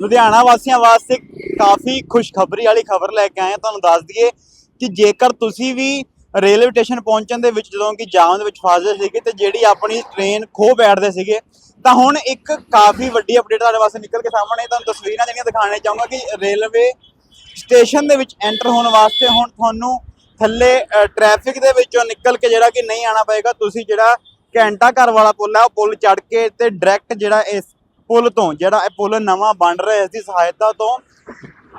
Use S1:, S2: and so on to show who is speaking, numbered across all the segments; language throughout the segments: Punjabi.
S1: ਲੁਧਿਆਣਾ ਵਾਸੀਆਂ ਵਾਸਤੇ ਕਾਫੀ ਖੁਸ਼ਖਬਰੀ ਵਾਲੀ ਖਬਰ ਲੈ ਕੇ ਆਏ ਹਾਂ, ਤੁਹਾਨੂੰ ਦੱਸ ਦਈਏ ਕਿ ਜੇਕਰ ਤੁਸੀਂ ਵੀ ਰੇਲਵੇ ਸਟੇਸ਼ਨ ਪਹੁੰਚਣ ਦੇ ਵਿੱਚ, ਜਦੋਂ ਕਿ ਜਾਮ ਦੇ ਵਿੱਚ ਫਸਦੇ ਸੀਗੇ ਤੇ ਜਿਹੜੀ ਆਪਣੀ ਟ੍ਰੇਨ ਖੋ ਬੈਠਦੇ ਸੀਗੇ, ਤਾਂ ਹੁਣ ਇੱਕ ਕਾਫੀ ਵੱਡੀ ਅਪਡੇਟ ਤੁਹਾਡੇ ਵਾਸਤੇ ਨਿਕਲ ਕੇ ਸਾਹਮਣੇ ਤੁਹਾਨੂੰ ਤਸਵੀਰਾਂ ਜਿਹੜੀਆਂ ਦਿਖਾਣੇ ਚਾਹੂੰਗਾ ਕਿ ਰੇਲਵੇ ਸਟੇਸ਼ਨ ਦੇ ਵਿੱਚ ਐਂਟਰ ਹੋਣ ਵਾਸਤੇ ਹੁਣ ਤੁਹਾਨੂੰ ਥੱਲੇ ਟ੍ਰੈਫਿਕ ਦੇ ਵਿੱਚੋਂ ਨਿਕਲ ਕੇ ਜਿਹੜਾ ਕਿ ਨਹੀਂ ਆਣਾ ਪਏਗਾ। ਤੁਸੀਂ ਜਿਹੜਾ ਘੰਟਾ ਘਰ ਵਾਲਾ ਪੁਲ ਹੈ ਉਹ ਪੁਲ ਚੜ ਕੇ ਤੇ ਡਾਇਰੈਕਟ ਜਿਹੜਾ ਇਸ ਪੁਲ ਤੋਂ, ਜਿਹੜਾ ਇਹ ਪੁਲ ਨਵਾਂ ਬਣ ਰਿਹਾ ਇਸ ਦੀ ਸਹਾਇਤਾ ਤੋਂ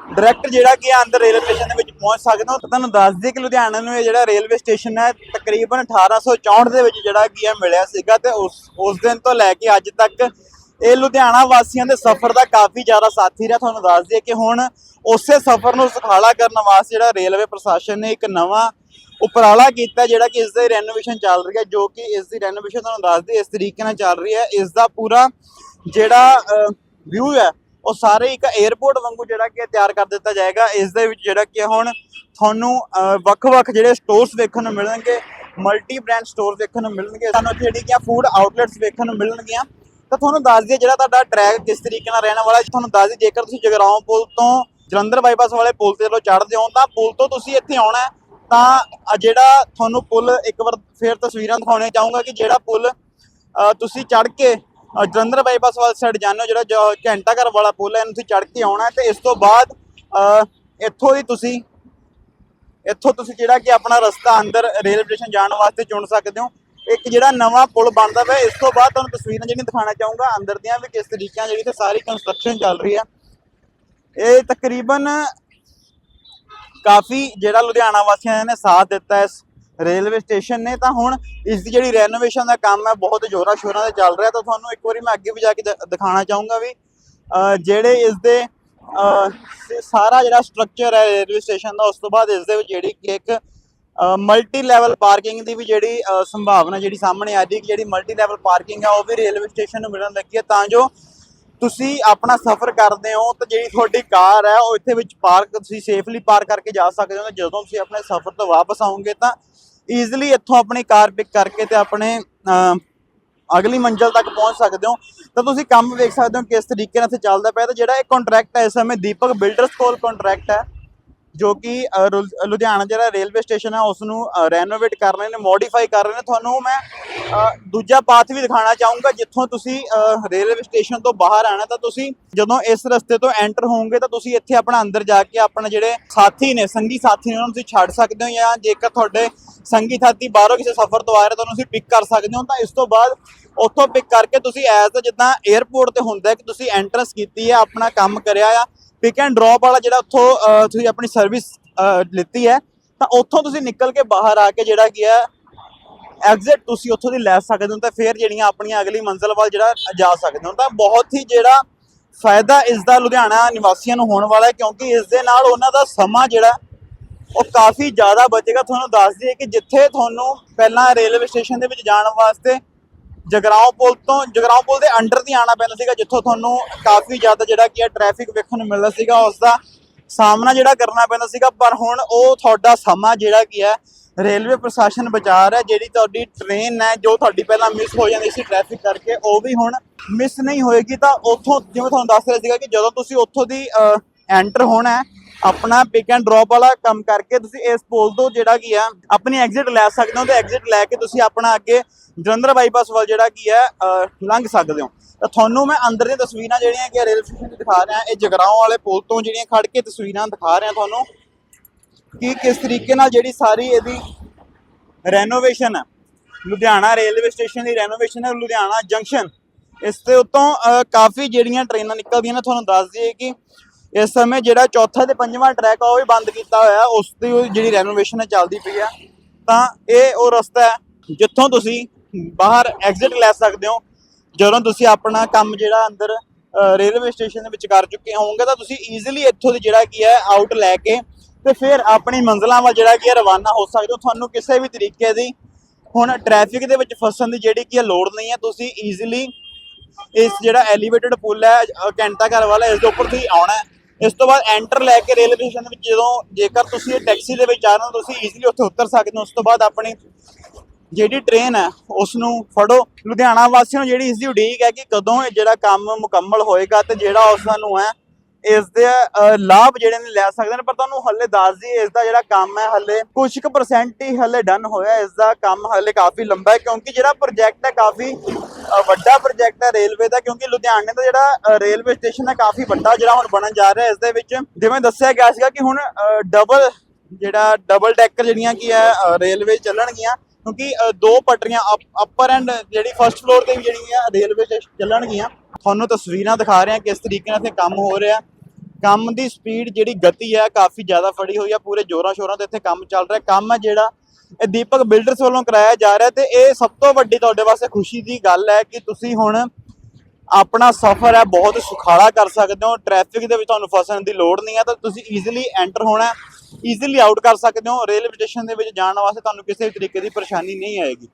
S1: ਡਾਇਰੈਕਟ ਜਿਹੜਾ ਕਿ ਅੰਦਰ ਰੇਲਵੇ ਸਟੇਸ਼ਨ ਦੇ ਵਿੱਚ ਪਹੁੰਚ ਸਕਦੇ ਹੋ। ਤੁਹਾਨੂੰ ਦੱਸ ਦਈਏ ਕਿ ਲੁਧਿਆਣਾ ਨੂੰ ਇਹ ਜਿਹੜਾ ਰੇਲਵੇ ਸਟੇਸ਼ਨ ਹੈ, ਤਕਰੀਬਨ 1864 ਦੇ ਵਿੱਚ ਜਿਹੜਾ ਕੀ ਹੈ ਮਿਲਿਆ ਸੀਗਾ ਤੇ ਉਸ ਉਸ ਦਿਨ ਤੋਂ ਲੈ ਕੇ ਅੱਜ ਤੱਕ ਇਹ ਲੁਧਿਆਣਾ ਵਾਸੀਆਂ ਦੇ ਸਫ਼ਰ ਦਾ ਕਾਫੀ ਜ਼ਿਆਦਾ ਸਾਥੀ ਰਿਹਾ। ਤੁਹਾਨੂੰ ਦੱਸ ਦਈਏ ਕਿ ਹੁਣ ਉਸੇ ਸਫ਼ਰ ਨੂੰ ਸੁਖਾਲਾ ਕਰਨ ਵਾਸਤੇ ਜਿਹੜਾ ਰੇਲਵੇ ਪ੍ਰਸ਼ਾਸਨ ਨੇ ਇੱਕ ਨਵਾਂ ਉਪਰਾਲਾ ਕੀਤਾ, ਜਿਹੜਾ ਕਿ ਇਸ ਦੀ ਰੈਨੋਵੇਸ਼ਨ ਚੱਲ ਰਹੀ ਹੈ ਜੋ ਕਿ ਇਸ ਦੀ ਰੈਨੋਵੇਸ਼ਨ ਤੁਹਾਨੂੰ ਦੱਸ ਦਈਏ, ਇਸ ਤਰੀਕੇ ਨਾਲ ਚੱਲ ਰਹੀ ਹੈ। ਇਸ ਦਾ ਪੂਰਾ ਜਿਹੜਾ ਵਿਊ ਹੈ, ਉਹ ਸਾਰੇ ਇੱਕ 에어ਪੋਰਟ ਵਾਂਗੂ ਜਿਹੜਾ ਕਿ ਤਿਆਰ ਕਰ ਦਿੱਤਾ ਜਾਏਗਾ। ਇਸ ਦੇ ਵਿੱਚ ਜਿਹੜਾ ਕਿ ਹੁਣ ਤੁਹਾਨੂੰ ਵੱਖ-ਵੱਖ ਜਿਹੜੇ ਸਟੋਰਸ ਵੇਖਣ ਨੂੰ ਮਿਲਣਗੇ ਮਲਟੀ ਬ੍ਰਾਂਡ ਸਟੋਰ ਦੇਖਣ ਨੂੰ ਮਿਲਣਗੇ, ਤੁਹਾਨੂੰ ਜਿਹੜੀ ਕਿ ਫੂਡ ਆਊਟਲੈਟਸ ਵੇਖਣ ਨੂੰ ਮਿਲਣਗੀਆਂ। ਤਾਂ ਤੁਹਾਨੂੰ ਦੱਸ ਦਈਏ ਜਿਹੜਾ ਤੁਹਾਡਾ ਟਰੈਕ ਕਿਸ ਤਰੀਕੇ ਨਾਲ ਰਹਿਣ ਵਾਲਾ ਤੁਹਾਨੂੰ ਦੱਸ ਦਈਏ ਜੇਕਰ ਤੁਸੀਂ ਜਗਰਾਉਂ ਪੁਲ ਤੋਂ ਜਲੰਧਰ ਬਾਈਪਾਸ ਵਾਲੇ ਪੁਲ ਤੇ ਚਲੋ ਚੜ੍ਹਦੇ ਹੋ, ਤਾਂ ਪੁਲ ਤੋਂ ਤੁਸੀਂ ਇੱਥੇ ਆਉਣਾ ਤਾਂ ਜਿਹੜਾ ਤੁਹਾਨੂੰ ਪੁਲ ਇੱਕ ਵਾਰ ਫੇਰ ਤਸਵੀਰਾਂ ਦਿਖਾਉਣੀਆਂ ਚਾਹੂੰਗਾ ਕਿ ਜਿਹੜਾ ਪੁਲ ਤੁਸੀਂ ਚੜ੍ਹ ਕੇ ਜਲੰਧਰ ਬਾਈਪਾਸ ਵਾਲੀ ਸਾਈਡ ਜਾਂਦੇ ਹੋ ਜਿਹੜਾ ਜੋ ਘੰਟਾ ਘਰ ਵਾਲਾ ਪੁਲ ਹੈ, ਇਹਨੂੰ ਤੁਸੀਂ ਚੜ੍ਹ ਕੇ ਆਉਣਾ ਹੈ ਤੇ ਇਸ ਤੋਂ ਬਾਅਦ ਇੱਥੋਂ ਹੀ ਤੁਸੀਂ, ਇੱਥੋਂ ਤੁਸੀਂ ਜਿਹੜਾ ਕਿ ਆਪਣਾ ਰਸਤਾ ਅੰਦਰ ਰੇਲਵੇ ਸਟੇਸ਼ਨ ਜਾਣ ਵਾਸਤੇ ਚੁਣ ਸਕਦੇ ਹੋ। ਇੱਕ ਜਿਹੜਾ ਨਵਾਂ ਪੁਲ ਬਣਦਾ ਪਿਆ, ਇਸ ਤੋਂ ਬਾਅਦ ਤੁਹਾਨੂੰ ਤਸਵੀਰਾਂ ਜਿਹੜੀਆਂ ਦਿਖਾਣਾ ਚਾਹੂੰਗਾ, ਅੰਦਰ ਦੀਆਂ ਵੀ ਕਿਸ ਤਰੀਕੇ ਨਾਲ ਜਿਹੜੀ ਤੇ ਸਾਰੀ ਕੰਸਟਰਕਸ਼ਨ ਚੱਲ ਰਹੀ ਹੈ। ਇਹ ਤਕਰੀਬਨ ਕਾਫੀ ਜਿਹੜਾ ਲੁਧਿਆਣਾ ਵਾਸੀਆਂ ਨੇ ਸਾਥ ਦਿੱਤਾ ਇਸ ਰੇਲਵੇ ਸਟੇਸ਼ਨ ਨੇ, ਤਾਂ ਹੁਣ ਇਸ ਦੀ ਜਿਹੜੀ ਰੈਨੋਵੇਸ਼ਨ ਦਾ ਕੰਮ ਹੈ, ਬਹੁਤ ਜ਼ੋਰਾਂ ਸ਼ੋਰਾਂ ਤੇ ਚੱਲ ਰਿਹਾ। ਤਾਂ ਤੁਹਾਨੂੰ ਇੱਕ ਵਾਰੀ ਮੈਂ ਅੱਗੇ ਵੀ ਜਾ ਕੇ ਦ- ਦਿਖਾਣਾ ਚਾਹੂੰਗਾ ਵੀ ਜਿਹੜੇ ਇਸ ਦੇ ਸਾਰਾ ਜਿਹੜਾ ਸਟਰਕਚਰ ਹੈ ਰੇਲਵੇ ਸਟੇਸ਼ਨ ਦਾ, ਉਸ ਤੋਂ ਬਾਅਦ ਇਸ ਦੇ ਵਿੱਚ ਜਿਹੜੀ ਕਿ ਇੱਕ ਮਲਟੀ ਲੈਵਲ ਪਾਰਕਿੰਗ ਦੀ ਵੀ ਜਿਹੜੀ ਸੰਭਾਵਨਾ ਜਿਹੜੀ ਸਾਹਮਣੇ ਆ ਰਹੀ ਹੈ ਕਿ ਜਿਹੜੀ ਮਲਟੀ ਲੈਵਲ ਪਾਰਕਿੰਗ ਹੈ, ਉਹ ਵੀ ਰੇਲਵੇ ਸਟੇਸ਼ਨ ਨੂੰ ਮਿਲਣ ਲੱਗੀ ਹੈ। ਤਾਂ ਜੋ ਤੁਸੀਂ ਆਪਣਾ ਸਫ਼ਰ ਕਰਦੇ ਹੋ, ਤਾਂ ਜਿਹੜੀ ਤੁਹਾਡੀ ਕਾਰ ਹੈ, ਉਹ ਇੱਥੇ ਵਿੱਚ ਪਾਰਕ ਤੁਸੀਂ ਸੇਫਲੀ ਪਾਰਕ ਕਰਕੇ ਜਾ ਸਕਦੇ ਹੋ। ਤੇ ਜਦੋਂ ਤੁਸੀਂ ਆਪਣੇ ਸਫ਼ਰ ਤੋਂ ਵਾਪਸ ਆਓਗੇ, ਤਾਂ ਈਜ਼ੀਲੀ ਇੱਥੋਂ ਆਪਣੀ ਕਾਰ ਪਿਕ ਕਰਕੇ ਤੇ ਆਪਣੇ ਅਗਲੀ ਮੰਜ਼ਿਲ ਤੱਕ ਪਹੁੰਚ ਸਕਦੇ ਹੋ। ਤਾਂ ਤੁਸੀਂ ਕੰਮ ਵੇਖ ਸਕਦੇ ਹੋ ਕਿਸ ਤਰੀਕੇ ਨਾਲ ਇੱਥੇ ਚੱਲਦਾ ਪਿਆ ਤਾਂ ਜਿਹੜਾ ਇਹ ਕੰਟਰੈਕਟ ਹੈ, ਇਸ ਸਮੇਂ ਦੀਪਕ ਬਿਲਡਰਸ ਕੋਲ ਕੰਟਰੈਕਟ ਹੈ। ਜੋ ਕਿ ਰੁ- ਲੁਧਿਆਣਾ ਜਿਹੜਾ ਰੇਲਵੇ ਸਟੇਸ਼ਨ ਹੈ ਉਸ ਨੂੰ ਰੈਨੋਵੇਟ ਕਰ ਰਹੇ ਨੇ ਮੋਡੀਫਾਈ ਕਰ ਰਹੇ ਨੇ। ਤੁਹਾਨੂੰ ਮੈਂ ਦੂਜਾ ਪਾਥ ਵੀ ਦਿਖਾਣਾ ਚਾਹੂੰਗਾ। ਜਿੱਥੋਂ ਤੁਸੀਂ ਰੇਲਵੇ ਸਟੇਸ਼ਨ ਤੋਂ ਬਾਹਰ ਆਣਾ ਤਾਂ ਤੁਸੀਂ ਜਦੋਂ ਇਸ ਰਸਤੇ ਤੋਂ ਐਂਟਰ ਹੋਵੋਗੇ, ਤਾਂ ਤੁਸੀਂ ਇੱਥੇ ਆਪਣਾ ਅੰਦਰ ਜਾ ਕੇ ਆਪਣੇ ਜਿਹੜੇ ਸਾਥੀ ਨੇ, ਸੰਗੀ ਸਾਥੀ ਨੇ, ਉਹਨਾਂ ਨੂੰ ਤੁਸੀਂ ਛੱਡ ਸਕਦੇ ਹੋ ਜਾਂ ਜੇਕਰ ਤੁਹਾਡੇ ਸੰਗੀ ਸਾਥੀ ਬਾਹਰੋਂ ਕਿਸੇ ਸਫ਼ਰ ਤੋਂ ਆ ਰਹੇ, ਤਾਂ ਉਹਨੂੰ ਤੁਸੀਂ ਪਿਕ ਕਰ ਸਕਦੇ ਹੋ। ਤਾਂ ਇਸ ਤੋਂ ਬਾਅਦ ਉੱਥੋਂ ਪਿਕ ਕਰਕੇ ਤੁਸੀਂ ਐਜ਼ ਜਿੱਦਾਂ 에ਅਰਪੋਰਟ ਤੇ ਹੁੰਦਾ ਕਿ ਤੁਸੀਂ ਐਂਟਰੈਂਸ ਕੀਤੀ ਹੈ, ਆਪਣਾ ਕੰਮ ਕਰਿਆ ਆ। ਪਿਕ ਐਂਡ ਡ੍ਰੌਪ ਵਾਲਾ ਜਿਹੜਾ ਉੱਥੋਂ ਤੁਸੀਂ ਆਪਣੀ ਸਰਵਿਸ ਲਿੱਤੀ ਹੈ, ਤਾਂ ਉੱਥੋਂ ਤੁਸੀਂ ਨਿਕਲ ਕੇ ਬਾਹਰ ਆ ਕੇ ਜਿਹੜਾ ਕੀ ਹੈ ਐਗਜ਼ਿਟ ਤੁਸੀਂ ਉੱਥੋਂ ਦੀ ਲੈ ਸਕਦੇ ਹੋ ਤਾਂ ਫਿਰ ਜਿਹੜੀਆਂ ਆਪਣੀਆਂ ਅਗਲੀ ਮੰਜ਼ਿਲ ਵੱਲ ਜਿਹੜਾ ਜਾ ਸਕਦੇ ਹੋ। ਤਾਂ ਬਹੁਤ ਹੀ ਜਿਹੜਾ ਫਾਇਦਾ ਇਸ ਦਾ ਲੁਧਿਆਣਾ ਨਿਵਾਸੀਆਂ ਨੂੰ ਹੋਣ ਵਾਲਾ ਹੈ, ਕਿਉਂਕਿ ਇਸ ਦੇ ਨਾਲ ਉਹਨਾਂ ਦਾ ਸਮਾਂ ਜਿਹੜਾ, ਉਹ ਕਾਫੀ ਜ਼ਿਆਦਾ ਬਚੇਗਾ। ਤੁਹਾਨੂੰ ਦੱਸ ਦਈਏ ਕਿ ਜਿੱਥੇ ਤੁਹਾਨੂੰ ਪਹਿਲਾਂ ਰੇਲਵੇ ਸਟੇਸ਼ਨ ਦੇ ਵਿੱਚ ਜਾਣ ਵਾਸਤੇ ਜਗਰਾਉਂ ਪੁਲ ਤੋਂ, ਜਗਰਾਉਂ ਪੁਲ ਦੇ ਅੰਡਰ ਦੀ ਆਣਾ ਪੈਂਦਾ ਸੀਗਾ, ਜਿੱਥੋਂ ਤੁਹਾਨੂੰ ਕਾਫੀ ਜ਼ਿਆਦਾ ਜਿਹੜਾ ਕੀ ਹੈ ਟ੍ਰੈਫਿਕ ਵੇਖਣ ਨੂੰ ਮਿਲਦਾ ਸੀਗਾ ਉਸ ਦਾ ਸਾਹਮਣਾ ਜਿਹੜਾ ਕਰਨਾ ਪੈਂਦਾ ਸੀਗਾ, ਪਰ ਹੁਣ ਉਹ ਤੁਹਾਡਾ ਸਮਾਂ ਜਿਹੜਾ ਕੀ ਹੈ, ਰੇਲਵੇ ਪ੍ਰਸ਼ਾਸਨ ਬਚਾ ਰਿਹਾ, ਜਿਹੜੀ ਤੁਹਾਡੀ ਟ੍ਰੇਨ ਹੈ, ਜੋ ਤੁਹਾਡੀ ਪਹਿਲਾਂ ਮਿਸ ਹੋ ਜਾਂਦੀ ਸੀ ਟ੍ਰੈਫਿਕ ਕਰਕੇ, ਉਹ ਵੀ ਹੁਣ ਮਿਸ ਨਹੀਂ ਹੋਏਗੀ, ਤਾਂ ਉੱਥੋਂ, ਜਿਵੇਂ ਤੁਹਾਨੂੰ ਦੱਸ ਰਿਹਾ ਸੀਗਾ ਕਿ ਜਦੋਂ ਤੁਸੀਂ ਉੱਥੋਂ ਦੀ ਐਂਟਰ ਹੋਣਾ ਆਪਣਾ ਪਿਕ ਐਂਡ ਡ੍ਰੌਪ ਵਾਲਾ ਕੰਮ ਕਰਕੇ ਤੁਸੀਂ ਇਸ ਪੁਲ ਤੋਂ ਜਿਹੜਾ ਕੀ ਆ ਆਪਣੀ ਐਗਜ਼ਿਟ ਲੈ ਸਕਦੇ ਹੋ ਤੇ ਐਗਜ਼ਿਟ ਲੈ ਕੇ ਤੁਸੀਂ ਆਪਣਾ ਅੱਗੇ ਜਲੰਧਰ ਬਾਈਪਾਸ ਵੱਲ ਜਿਹੜਾ ਕੀ ਹੈ ਲੰਘ ਸਕਦੇ ਹੋ। ਤਾਂ ਤੁਹਾਨੂੰ ਮੈਂ ਅੰਦਰ ਦੀਆਂ ਤਸਵੀਰਾਂ ਜਿਹੜੀਆਂ ਕਿ ਰੇਲ ਸਟੇਸ਼ਨ ਦੀ ਦਿਖਾ ਰਿਹਾ, ਇਹ ਜਗਰਾਉਂ ਵਾਲੇ ਪੁਲ ਤੋਂ ਜਿਹੜੀਆਂ ਖੜ ਕੇ ਤਸਵੀਰਾਂ ਦਿਖਾ ਰਿਹਾ ਤੁਹਾਨੂੰ ਕਿ ਕਿਸ ਤਰੀਕੇ ਨਾਲ ਜਿਹੜੀ ਸਾਰੀ ਇਹਦੀ ਰੈਨੋਵੇਸ਼ਨ ਹੈ, ਲੁਧਿਆਣਾ ਰੇਲਵੇ ਸਟੇਸ਼ਨ ਦੀ ਰੈਨੋਵੇਸ਼ਨ ਹੈ, ਲੁਧਿਆਣਾ ਜੰਕਸ਼ਨ ਇਸ ਦੇ ਉੱਤੋਂ ਕਾਫੀ ਜਿਹੜੀਆਂ ਟ੍ਰੇਨਾਂ ਨਿਕਲਦੀਆਂ ਨੇ, ਤੁਹਾਨੂੰ ਦੱਸ ਦਈਏ ਕਿ ਇਸ ਸਮੇਂ ਜਿਹੜਾ ਚੌਥਾ ਤੇ ਪੰਜਵਾਂ ਟਰੈਕ ਆ ਉਹ ਵੀ ਬੰਦ ਕੀਤਾ ਹੋਇਆ ਉਸ ਦੀ ਜਿਹੜੀ ਰੈਨੋਵੇਸ਼ਨ ਹੈ ਚੱਲਦੀ ਪਈ ਆ ਤਾਂ ਇਹ ਉਹ ਰਸਤਾ ਹੈ ਜਿੱਥੋਂ ਤੁਸੀਂ ਬਾਹਰ ਐਗਜ਼ਿਟ ਲੈ ਸਕਦੇ ਹੋ। ਜਦੋਂ ਤੁਸੀਂ ਆਪਣਾ ਕੰਮ ਜਿਹੜਾ ਅੰਦਰ ਰੇਲਵੇ ਸਟੇਸ਼ਨ ਦੇ ਵਿੱਚ ਕਰ ਚੁੱਕੇ ਹੋਵੋਗੇ ਤਾਂ ਤੁਸੀਂ ਈਜ਼ੀਲੀ ਇੱਥੋਂ ਦੀ ਜਿਹੜਾ ਕੀ ਹੈ ਆਊਟ ਲੈ ਕੇ ਤੇ ਫਿਰ ਆਪਣੀ ਮੰਜ਼ਲਾਂ ਵੱਲ ਜਿਹੜਾ ਕੀ ਹੈ ਰਵਾਨਾ ਹੋ ਸਕਦੇ ਹੋ। ਤੁਹਾਨੂੰ ਕਿਸੇ ਵੀ ਤਰੀਕੇ ਦੀ ਹੁਣ ਟ੍ਰੈਫਿਕ ਦੇ ਵਿੱਚ ਫਸਣ ਦੀ ਜਿਹੜੀ ਕੀ ਹੈ ਲੋੜ ਨਹੀਂ ਹੈ। ਤੁਸੀਂ ਈਜ਼ੀਲੀ ਇਸ ਜਿਹੜਾ ਐਲੀਵੇਟਡ ਪੁਲ ਹੈ ਅ, ਘੰਟਾ ਘਰ ਵਾਲਾ ਇਸ ਦੇ ਉੱਪਰ ਤੁਸੀਂ ਆਉਣਾ ਹੈ। ਇਸ ਤੋਂ ਬਾਅਦ ਐਂਟਰ ਲੈ ਕੇ ਰੇਲਵੇ ਸਟੇਸ਼ਨ ਵਿੱਚ ਜਦੋਂ ਜੇਕਰ ਤੁਸੀਂ ਟੈਕਸੀ ਦੇ ਵਿੱਚ ਆ ਰਹੇ ਹੋ, ਤੁਸੀਂ ਈਜ਼ੀਲੀ ਉੱਥੇ ਉਤਰ ਸਕਦੇ ਹੋ। ਉਸ ਤੋਂ ਬਾਅਦ ਆਪਣੀ ਜਿਹੜੀ ਟ੍ਰੇਨ ਹੈ ਉਸ ਨੂੰ ਫੜੋ। ਲੁਧਿਆਣਾ ਵਾਸੀਆਂ ਨੂੰ ਜਿਹੜੀ ਇਸ ਦੀ ਉਡੀਕ ਹੈ ਕਿ ਕਦੋਂ ਇਹ ਜਿਹੜਾ ਕੰਮ ਮੁਕੰਮਲ ਹੋਏਗਾ ਤੇ ਜਿਹੜਾ ਉਸ ਨੂੰ ਹੈ, ਇਸ ਦੇ ਲਾਭ ਜਿਹੜੇ ਨੇ ਲੈ ਸਕਦੇ ਨੇ। ਪਰ ਤੁਹਾਨੂੰ ਹੱਲੇ ਦੱਸ ਦਈਏ, ਇਸ ਦਾ ਜਿਹੜਾ ਕੰਮ ਹੈ, ਹੱਲੇ ਕੁਝ ਕੁ ਪਰਸੈਂਟ ਹੀ ਹੱਲੇ ਡਨ ਹੋਇਆ। ਇਸ ਦਾ ਕੰਮ ਹੱਲੇ ਕਾਫੀ ਲੰਬਾ ਹੈ, ਕਿਉਂਕਿ ਜਿਹੜਾ ਪ੍ਰੋਜੈਕਟ ਹੈ, ਕਾਫੀ ਵੱਡਾ ਪ੍ਰੋਜੈਕਟ ਹੈ ਰੇਲਵੇ ਦਾ, ਕਿਉਂਕਿ ਲੁਧਿਆਣੇ ਦਾ ਜਿਹੜਾ ਰੇਲਵੇ ਸਟੇਸ਼ਨ ਹੈ ਕਾਫੀ ਵੱਡਾ ਜਿਹੜਾ ਹੁਣ ਬਣਨ ਜਾ ਰਿਹਾ ਇਸ ਦੇ ਵਿੱਚ ਜਿਵੇਂ ਦੱਸਿਆ ਗਿਆ ਸੀਗਾ ਕਿ ਹੁਣ ਡਬਲ ਜਿਹੜਾ ਡਬਲ ਡੈਕਰ ਜਿਹੜੀਆਂ ਕੀ ਹੈ ਰੇਲਵੇ ਚੱਲਣਗੀਆਂ, ਕਿਉਂਕਿ ਦੋ ਪਟਰੀਆਂ ਅਪਰ ਐਂਡ ਜਿਹੜੀ ਫਰਸਟ ਫਲੋਰ ਤੇ ਵੀ ਜਿਹੜੀਆਂ ਰੇਲਵੇ ਚੱਲਣਗੀਆਂ। ਤੁਹਾਨੂੰ ਤਸਵੀਰਾਂ ਦਿਖਾ ਰਹੇ ਹਾਂ ਕਿਸ ਤਰੀਕੇ ਨਾਲ ਇੱਥੇ ਕੰਮ ਹੋ ਰਿਹਾ ਕੰਮ ਦੀ ਸਪੀਡ ਜਿਹੜੀ ਗਤੀ ਹੈ, ਕਾਫੀ ਜ਼ਿਆਦਾ ਫੜੀ ਹੋਈ ਹੈ, ਪੂਰੇ ਜ਼ੋਰਾਂ ਸ਼ੋਰਾਂ ਤੇ ਇੱਥੇ ਕੰਮ ਚੱਲ ਰਿਹਾ ਕੰਮ ਹੈ ਜਿਹੜਾ ਇਹ ਦੀਪਕ ਬਿਲਡਰਸ ਵੱਲੋਂ ਕਰਾਇਆ ਜਾ ਰਿਹਾ ਤੇ ਇਹ ਸਭ ਤੋਂ ਵੱਡੀ ਤੁਹਾਡੇ ਵਾਸਤੇ ਖੁਸ਼ੀ ਦੀ ਗੱਲ ਹੈ ਕਿ ਤੁਸੀਂ ਹੁਣ ਆਪਣਾ ਸਫ਼ਰ ਹੈ ਬਹੁਤ ਸੁਖਾਲਾ ਕਰ ਸਕਦੇ ਹੋ ਟ੍ਰੈਫਿਕ ਦੇ ਵਿੱਚ ਤੁਹਾਨੂੰ ਫਸਣ ਦੀ ਲੋੜ ਨਹੀਂ ਹੈ, ਤਾਂ ਤੁਸੀਂ ਈਜ਼ੀਲੀ ਐਂਟਰ ਹੋਣਾ ਈਜ਼ੀਲੀ ਆਊਟ ਕਰ ਸਕਦੇ ਹੋ ਰੇਲਵੇ ਸਟੇਸ਼ਨ ਦੇ ਵਿੱਚ ਜਾਣ ਵਾਸਤੇ ਤੁਹਾਨੂੰ ਕਿਸੇ ਵੀ ਤਰੀਕੇ ਦੀ ਪਰੇਸ਼ਾਨੀ ਨਹੀਂ ਆਏਗੀ।